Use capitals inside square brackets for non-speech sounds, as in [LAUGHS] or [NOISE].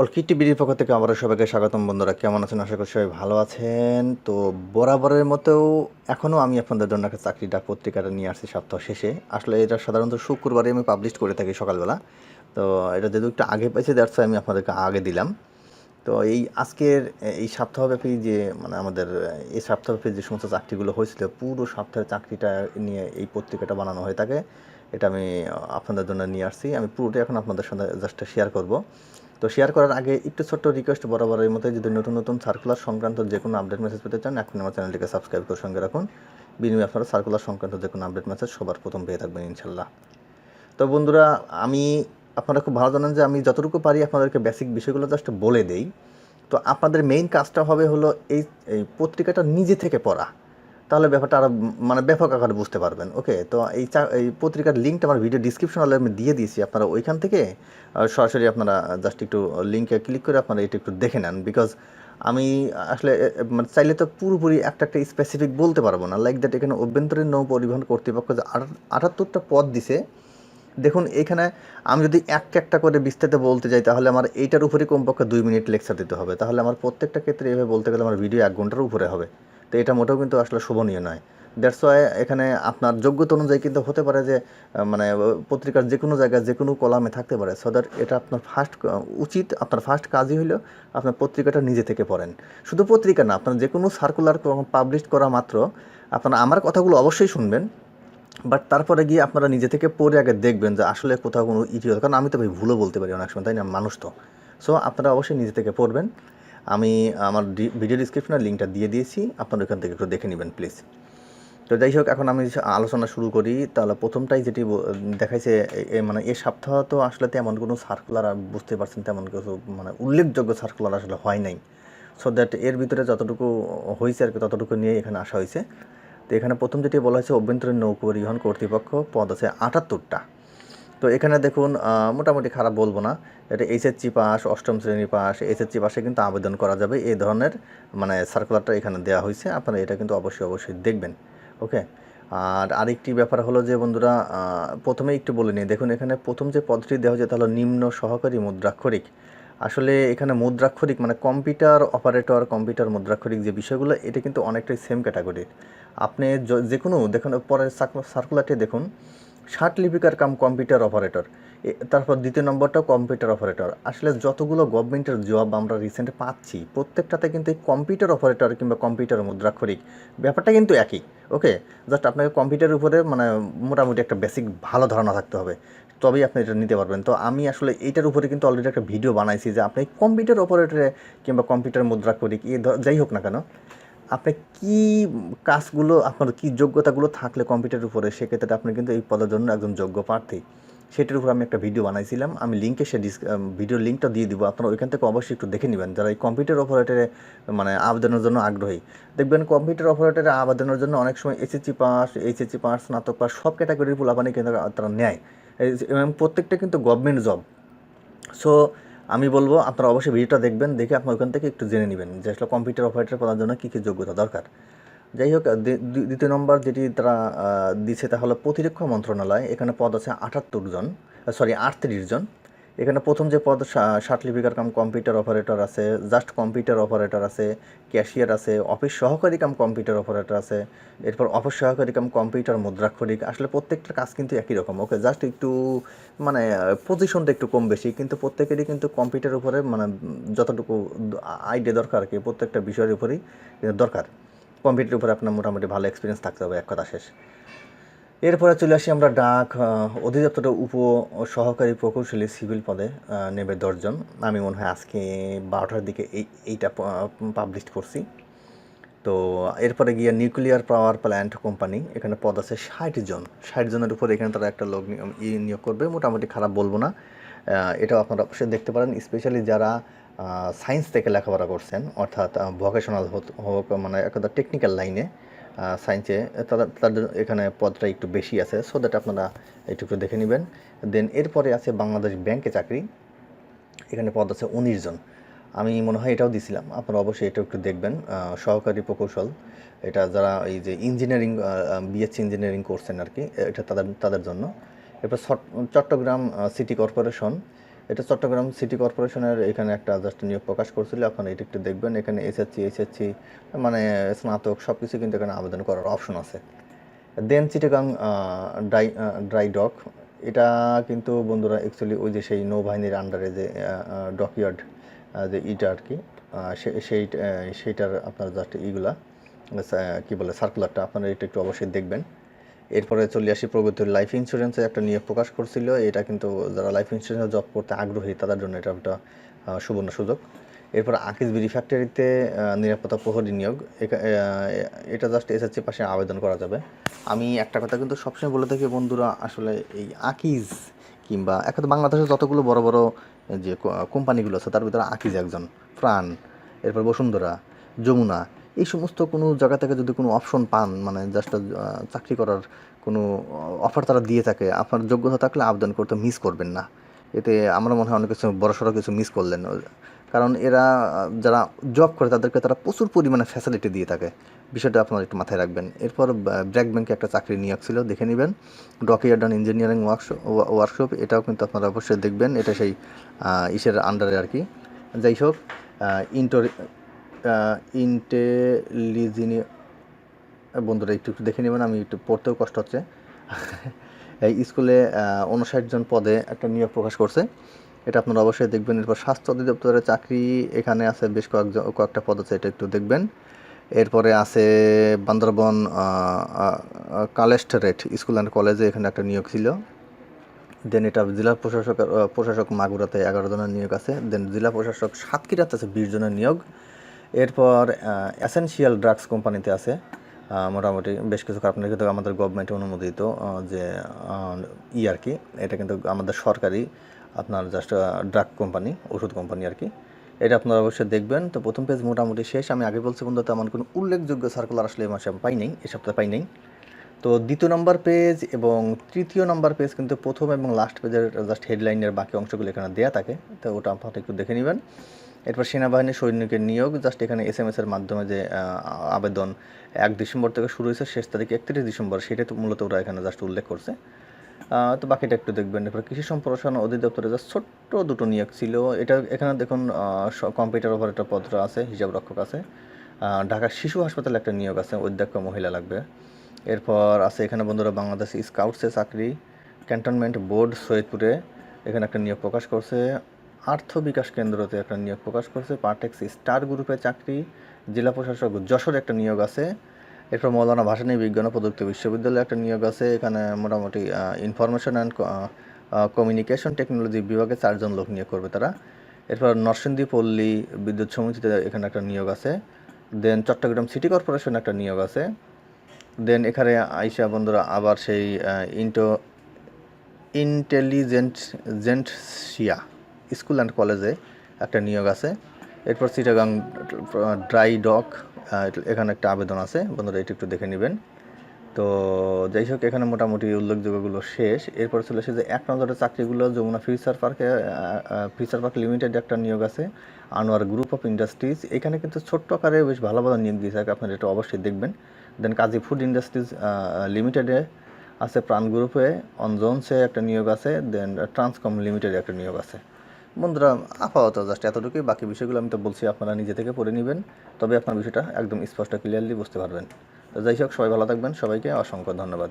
অলকি টিভির পক্ষ থেকে আবারও সবাইকে স্বাগতম বন্ধুরা। কেমন আছেন? আশা করি সবাই ভালো আছেন। তো বরাবরের মতেও এখনও আমি আপনাদের জন্য একটা চাকরিটা, পত্রিকাটা নিয়ে আসছি সপ্তাহ শেষে। আসলে এটা সাধারণত শুক্রবারে আমি পাবলিশ করে থাকি সকালবেলা। তো এটা যেহেতু একটু আগে পেয়েছে দ্যাটস আমি আপনাদেরকে আগে দিলাম। তো এই আজকের, এই সপ্তাহব্যাপী যে মানে আমাদের, এই সপ্তাহব্যাপী যে সমস্ত চাকরিগুলো হয়েছিল, পুরো সপ্তাহের চাকরিটা নিয়ে এই পত্রিকাটা বানানো হয়ে থাকে। এটা আমি আপনাদের জন্য নিয়ে আসছি। আমি পুরোটাই এখন আপনাদের সাথে জাস্ট শেয়ার করব। তো শেয়ার করার আগে একটু ছোট্ট রিকোয়েস্ট বরাবরের মতো যদি নতুন নতুন সার্কুলার সংক্রান্ত যে কোনো আপডেট মেসেজ পেতে চান এখন আমার চ্যানেলটিকে সাবস্ক্রাইব করে সঙ্গে রাখুন। বিনিময়ে আপনারা সার্কুলার সংক্রান্ত যে কোনো আপডেট মেসেজ সবার প্রথম পেয়ে থাকবেন ইনশাল্লাহ। তো বন্ধুরা, আমি, আপনারা খুব ভালো জানেন যে আমি যতটুকু পারি আপনাদেরকে বেসিক বিষয়গুলো জাস্ট বলে দেই। তো আপনাদের মেইন কাজটা হবে হলো এই এই পত্রিকাটা নিজে থেকে পড়া। তাহলে ব্যাপারটা আরও মানে ব্যাপক আকারে বুঝতে পারবেন। ওকে তো এই চা, এই পত্রিকার লিঙ্কটা আমার ভিডিও ডিসক্রিপশন আমি দিয়ে দিয়েছি। আপনারা ওইখান থেকে সরাসরি আপনারা জাস্ট একটু লিঙ্কে ক্লিক করে আপনারা এটা একটু দেখে নেন। বিকজ আমি আসলে মানে চাইলে তো পুরোপুরি একটা একটা স্পেসিফিক বলতে পারব না। লাইক দ্যাট এখানে অভ্যন্তরীণ নৌ পরিবহন কর্তৃপক্ষ যে আটাত্তরটা পদ দিছে। দেখুন, এখানে আমি যদি একটা একটা করে বিস্তারিত বলতে যাই, তাহলে আমার এইটার উপরে কমপক্ষে দুই মিনিট লেকচার দিতে হবে। তাহলে আমার প্রত্যেকটা ক্ষেত্রে এভাবে বলতে গেলে আমার ভিডিও এক ঘণ্টার উপরে হবে। তো এটা মোটেও কিন্তু আসলে শোভনীয় নয়। দ্যাটস ওয়াই এখানে আপনার যোগ্যতা অনুযায়ী কিন্তু হতে পারে যে মানে পত্রিকার যে কোনো জায়গায় যে কোনো কলামে থাকতে পারে। সো দ্যাট এটা আপনার ফার্স্ট উচিত, আপনার ফার্স্ট কাজই হলো আপনার পত্রিকাটা নিজে থেকে পড়েন। শুধু পত্রিকা না, আপনার যে কোনো সার্কুলার পাবলিশ করা মাত্র, আপনারা আমার কথাগুলো অবশ্যই শুনবেন বাট তারপরে গিয়ে আপনারা নিজে থেকে পড়ে আগে দেখবেন যে আসলে কোথাও কোনো ইডিয়ত কারণ আমি তো ভাই ভুলও বলতে পারি অনেক সময়, তাই না? মানুষ তো। সো আপনারা অবশ্যই নিজে থেকে পড়বেন। আমি, আমার ভিডিও ডিসক্রিপশনের লিঙ্কটা দিয়ে দিয়েছি, আপনারা ওখান থেকে একটু দেখে নেবেন প্লিজ তো যাই হোক, এখন আমি আলোচনা শুরু করি। তাহলে প্রথমটাই যেটি দেখাইছে, এ- এ মানে এই সপ্তাহ তো আসলে তেমন কোনো সার্কুলার বুঝতে পারছেন তেমন কিছু মানে উল্লেখযোগ্য সার্কুলার আসলে হয় নাই। সো দ্যাট এর ভিতরে যতটুকু হয়েছে আর কি, ততটুকু নিয়ে এখানে আসা হয়েছে তো এখানে প্রথম যেটি বলা হয়েছে, অভ্যন্তরীণ নৌ পরিবহন কর্তৃপক্ষ, পদ আছে আটাত্তরটা। তো এখানে দেখুন মোটামুটি খারাপ বলব না। এটা এইচএসসি পাস অষ্টম শ্রেণি পাস এইচএসসি পাশে কিন্তু আবেদন করা যাবে। এই ধরনের মানে সার্কুলারটা এখানে দেওয়া হয়েছে। আপনারা এটা কিন্তু অবশ্যই অবশ্যই দেখবেন। ওকে? আর আরেকটি ব্যাপার হলো যে বন্ধুরা প্রথমে একটু বলে নিই। দেখুন, এখানে প্রথম যে পদটি দেওয়া হয়েছে, তা হলো নিম্ন সহকারী মুদ্রাক্ষরিক। আসলে এখানে মুদ্রাক্ষরিক মানে কম্পিউটার অপারেটর, কম্পিউটার মুদ্রাক্ষরিক যে বিষয়গুলো, এটা কিন্তু অনেকটাই সেম ক্যাটাগরির আপনি যে কোনো দেখুন, পরের সার্কুলারটি দেখুন। ষাট লিপিকার কাম কম্পিউটার অপারেটর। তারপর দ্বিতীয় নম্বরটাও কম্পিউটার অপারেটর। আসলে যতগুলো গভর্নমেন্টের জব আমরা রিসেন্ট পাচ্ছি, প্রত্যেকটাতে কিন্তু এই কম্পিউটার অপারেটর কিংবা কম্পিউটার মুদ্রাক্ষরিক ব্যাপারটা কিন্তু একই, ওকে? জাস্ট আপনাকে কম্পিউটারের উপরে মানে মোটামুটি একটা বেসিক ভালো ধারণা থাকতে হবে। তবেই আপনি এটা নিতে পারবেন। তো আমি আসলে এইটার উপরে কিন্তু অলরেডি একটা ভিডিও বানাইছি যে আপনি কম্পিউটার অপারেটরে কিংবা কম্পিউটার মুদ্রাক্ষরিক ধ- যাই হোক না কেন আপনি কি কাজগুলো, আপনার কি যোগ্যতাগুলো থাকলে কম্পিউটারের উপরে, সেক্ষেত্রে আপনি কিন্তু এই পদের জন্য একজন যোগ্য প্রার্থী। সেটার উপর আমি একটা ভিডিও বানাইছিলাম, আমি লিঙ্কে সে ভিডিও লিঙ্কটা দিয়ে দিব, আপনারা ওইখান থেকে অবশ্যই একটু দেখে নেবেন, যারা এই কম্পিউটার অপারেটরে মানে আবেদনের জন্য আগ্রহী। দেখবেন কম্পিউটার অপারেটরে আবেদনের জন্য অনেক সময় এসএসসি পাস এইচএসসি পাস স্নাতক পাস সব ক্যাটাগরির পোলাপানি কিন্তু তারা নেয়। এবং প্রত্যেকটা কিন্তু গভর্নমেন্ট জব সো আমি বলব, আপনারা অবশ্যই ভিডিওটা দেখবেন, দেখে আপনার ওখান থেকে একটু জেনে নেবেন যে আসলে কম্পিউটার অপারেটর করার জন্য কী কী যোগ্যতা দরকার। যাই হোক দ্বি- দ্বি- দ্বিতীয় নম্বর যেটি তারা দিচ্ছে তা হলো প্রতিরক্ষা মন্ত্রণালয়। এখানে পদ আছে আটাত্তর জন সরি আটত্রিশ জন। এখানে প্রথম যে পদ লিপিকার কাম কম্পিউটার অপারেটর আছে, জাস্ট কম্পিউটার অপারেটর আছে, ক্যাশিয়ার আছে, অফিস সহকারী কাম কম্পিউটার অপারেটর আছে, এরপর অফিস সহকারী কাম কম্পিউটার, মুদ্রাক্ষরিক, আসলে প্রত্যেকটা কাজ কিন্তু একই রকম। ওকে, জাস্ট একটু মানে পজিশনটা একটু কম বেশি, কিন্তু প্রত্যেকেরই কিন্তু কম্পিউটার উপরে মানে যতটুকু আইডিয়া দরকার আর কি, প্রত্যেকটা বিষয়ের উপরেই দরকার। কম্পিউটারের উপরে আপনার মোটামুটি ভালো এক্সপিরিয়েন্স থাকতে হবে, এক কথা শেষ। এরপরে চলে আসি আমরা ডাক আহ, অধিদপ্তরের উপ সহকারী প্রকৌশলী সিভিল পদে নেবে দশজন। আমি মনে হয় আজকে বারোটার দিকে এই এইটা পাবলিশ করছি। তো এরপরে গিয়ে নিউক্লিয়ার পাওয়ার প্ল্যান্ট কোম্পানি এখানে পদ আছে ষাট জন। ষাট জনের উপর এখানে তারা একটা লোক নিয়োগ করবে। মোটামুটি খারাপ বলব না। এটাও আপনারা অবশ্যই দেখতে পারেন স্পেশালি যারা সায়েন্স থেকে লেখাপড়া করছেন অর্থাৎ ভোকেশনাল হোক মানে একটা টেকনিক্যাল লাইনে সায়েন্সে তাদের এখানে পদটা একটু বেশি আছে সো দ্যাট আপনারা একটু দেখে নেবেন। দেন এরপরে আছে বাংলাদেশ ব্যাংকে চাকরি। এখানে পদ আছে উনিশ জন। আমি মনে হয় এটাও দিছিলাম, আপনারা অবশ্যই এটা একটু দেখবেন সহকারী প্রকৌশল। এটা যারা এই যে ইঞ্জিনিয়ারিং বিএসসি ইঞ্জিনিয়ারিং করছেন আর কি এটা তাদের তাদের জন্য। এরপর চট- চট্টগ্রাম সিটি কর্পোরেশন এটা চট্টগ্রাম সিটি কর্পোরেশনের এখানে একটা জাস্ট নিয়োগ প্রকাশ করছিল। আপনারা এটা একটু দেখবেন, এখানে এসএসসি এইচএসসি মানে স্নাতক সব কিছু কিন্তু এখানে আবেদন করার অপশন আছে। Then Chittagong dry dry dock এটা কিন্তু বন্ধুরা অ্যাকচুয়ালি ওই যে সেই নৌবাহিনীর আন্ডারে যে ডকইয়ার্ড যে ইটা আর কি সেই সেইটার আপনার জাস্ট ইগুলা কী বলে সার্কুলারটা আপনারা এটা একটু অবশ্যই দেখবেন। এরপরে চলে আসি প্রগতির লাইফ ইন্স্যুরেন্সে একটা নিয়োগ প্রকাশ করছিল। এটা কিন্তু যারা লাইফ ইন্স্যুরেন্সে জব করতে আগ্রহী, তাদের জন্য এটা একটা সুবর্ণ সুযোগ। এরপর আকিজ বিডি ফ্যাক্টরিতে নিরাপত্তা প্রহরী নিয়োগ। এটা জাস্ট এসএসসি পাশে আবেদন করা যাবে। আমি একটা কথা কিন্তু সবসময় বলে থাকি, বন্ধুরা, আসলে এই আকিজ কিংবা একটা বাংলাদেশের যতগুলো বড় বড় যে কোম্পানিগুলো আছে, তার ভিতরে আকিজ একজন, প্রাণ। এরপর বসুন্ধরা, যমুনা এই সমস্ত কোনো জায়গা থেকে যদি কোনো অপশন পান মানে জাস্ট চাকরি করার কোনো অফার তারা দিয়ে থাকে, আপনার যোগ্যতা থাকলে আবেদন করতে মিস করবেন না। এতে আমরা মনে হয় অনেক কিছু বড়সড় কিছু মিস করলেন। কারণ এরা, যারা জব করে তাদেরকে তারা প্রচুর পরিমাণে ফ্যাসিলিটি দিয়ে থাকে। বিষয়টা আপনারা একটু মাথায় রাখবেন। এরপর ব্র্যাক ব্যাংকে একটা চাকরি নিয়োগ ছিল, দেখে নেবেন। Dockyard and engineering workshop workshop এটাও কিন্তু আপনারা অবশ্যই দেখবেন। এটা সেই ইসের আন্ডারে আর কি। যাই হোক ইন্টোর ইন্টেলিজিনি বন্ধুরা, একটু একটু দেখে নেবেন, আমি একটু পড়তেও কষ্ট হচ্ছে। [LAUGHS] এই স্কুলে উনষাট জন পদে একটা নিয়োগ প্রকাশ করছে। এটা আপনারা অবশ্যই দেখবেন। এরপর স্বাস্থ্য অধিদপ্তরের চাকরি এখানে আছে বেশ কয়েকজন কয়েকটা পদ আছে, এটা একটু দেখবেন। এরপরে আছে বান্দরবন কালেস্টারেট স্কুল অ্যান্ড কলেজে এখানে একটা নিয়োগ ছিল। দেন এটা জেলা প্রশাসক প্রশাসক মাগুরাতে এগারো জনের নিয়োগ আছে। দেন জেলা প্রশাসক সাতক্ষীরাতে আছে বিশ জনের নিয়োগ। এরপর অ্যাসেনশিয়াল ড্রাগস কোম্পানিতে আছে। মোটামুটি বেশ কিছু কোম্পানি কিন্তু আমাদের গভর্নমেন্ট অনুমোদিত যে ই আর কি, এটা কিন্তু আমাদের সরকারি, আপনার জাস্ট ড্রাগ কোম্পানি ওষুধ কোম্পানি আর কি। এটা আপনারা অবশ্যই দেখবেন। তো প্রথম পেজ মোটামুটি শেষ। আমি আগে বলছি বন্ধু, তেমন কোনো উল্লেখযোগ্য সার্কুলার আসলে এই মাসে আমি পাই নাই এই সপ্তাহে পাই নাই তো দ্বিতীয় নম্বর পেজ এবং তৃতীয় নম্বর পেজ কিন্তু প্রথম এবং লাস্ট পেজের জাস্ট হেডলাইনের বাকি অংশগুলো এখানে দেওয়া থাকে। তো ওটা আপনারা একটু দেখে নেবেন। এরপর সেনাবাহিনীর সৈনিকের নিয়োগ জাস্ট এখানে এস এম এস এর মাধ্যমে যে আবেদন এক ডিসেম্বর থেকে শুরু হয়েছে, শেষ তারিখ একত্রিশ ডিসেম্বর সেটাই তো মূলত ওরা এখানে জাস্ট উল্লেখ করছে। তো বাকিটা একটু দেখবেন। এরপর কৃষি সম্প্রসারণ অধিদপ্তরে জাস্ট ছোট্ট দুটো নিয়োগ ছিল। এটা এখানে দেখুন কম্পিউটার অপারেটর পত্র আছে, হিসাব রক্ষক আছে। ঢাকা শিশু হাসপাতালে একটা নিয়োগ আছে, অধ্যক্ষ মহিলা লাগবে। এরপর আছে এখানে বন্ধুরা বাংলাদেশ স্কাউটসে চাকরি ক্যান্টনমেন্ট বোর্ড সৈয়দপুরে এখানে একটা নিয়োগ প্রকাশ করছে। আর্থ বিকাশ কেন্দ্রতে একটা নিয়োগ প্রকাশ করছে। পার্টেক্স স্টার গ্রুপে চাকরি। জেলা প্রশাসক যশোর একটা নিয়োগ আছে। এরপর মৌলানা ভাসানী বিজ্ঞান ও প্রযুক্তি বিশ্ববিদ্যালয়ে একটা নিয়োগ আছে। এখানে মোটামুটি ইনফরমেশন অ্যান্ড কমিউনিকেশন টেকনোলজি বিভাগে চারজন লোক নিয়োগ করবে তারা। এরপর নরসিংদী পল্লী বিদ্যুৎ সমিতিতে এখানে একটা নিয়োগ আছে। দেন চট্টগ্রাম সিটি কর্পোরেশন একটা নিয়োগ আছে। দেন এখানে আইসা বন্ধুরা আবার সেই ইন্টো ইন্টেলিজেন্ট জেন্টসিয়া স্কুল অ্যান্ড কলেজে একটা নিয়োগ আছে। এরপর চিটাগাং ড্রাই ডক এখানে একটা আবেদন আছে। বন্ধুরা, এটি একটু দেখে নেবেন। তো যাই হোক, এখানে মোটামুটি উল্লেখযোগ্যগুলো শেষ। এরপর চলে এসে যে এক নজরের চাকরিগুলো যমুনা ফিউচার পার্কে ফিউচার পার্ক লিমিটেড একটা নিয়োগ আছে, আনোয়ার গ্রুপ অফ ইন্ডাস্ট্রিজ। এখানে কিন্তু ছোট্ট আকারে বেশ ভালো ভালো নিয়োগ দিয়েছে আপনারা এটা অবশ্যই দেখবেন। দেন কাজী ফুড ইন্ডাস্ট্রিজ লিমিটেডে আছে প্রাণ গ্রুপে অনজনসে একটা নিয়োগ আছে দেন ট্রান্সকম লিমিটেডে একটা নিয়োগ আছে। বন্ধুরা, আপাতত জাস্ট এতটুকুই। বাকি বিষয়গুলো আমি তো বলছি, আপনারা নিজে থেকে পড়ে নেবেন। তবে আপনার বিষয়টা একদম স্পষ্ট ক্লিয়ারলি বুঝতে পারবেন। তো যাই হোক, সবাই ভালো থাকবেন। সবাইকে অসংখ্য ধন্যবাদ।